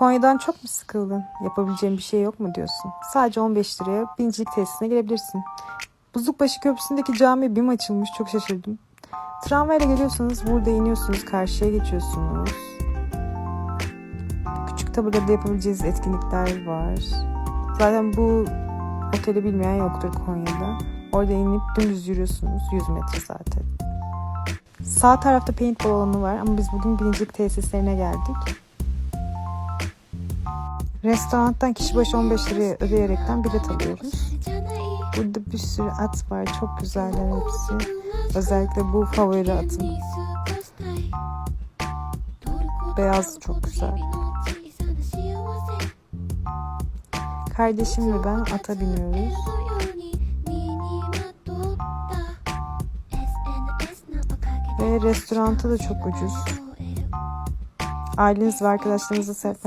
Konya'dan çok mu sıkıldın? Yapabileceğin bir şey yok mu diyorsun? Sadece 15 liraya bincilik tesisine gelebilirsin. Buzlukbaşı Köprüsü'ndeki cami BİM açılmış. Çok şaşırdım. Tramvayla geliyorsanız burada iniyorsunuz. Karşıya geçiyorsunuz. Küçük taburada yapabileceğiniz etkinlikler var. Zaten bu oteli bilmeyen yoktur Konya'da. Orada inip dümdüz yürüyorsunuz. 100 metre zaten. Sağ tarafta paintball alanı var ama biz bugün birincilik tesislerine geldik. Restorandan kişi başı 15 liraya ödeyerekten bilet alıyoruz. Burada bir sürü at var. Çok güzeller hepsi. Özellikle bu favori atım. Beyaz çok güzel. Kardeşim ve ben ata biniyoruz. Ve restoranta da çok ucuz. Aileniz ve arkadaşlarınızla seyahat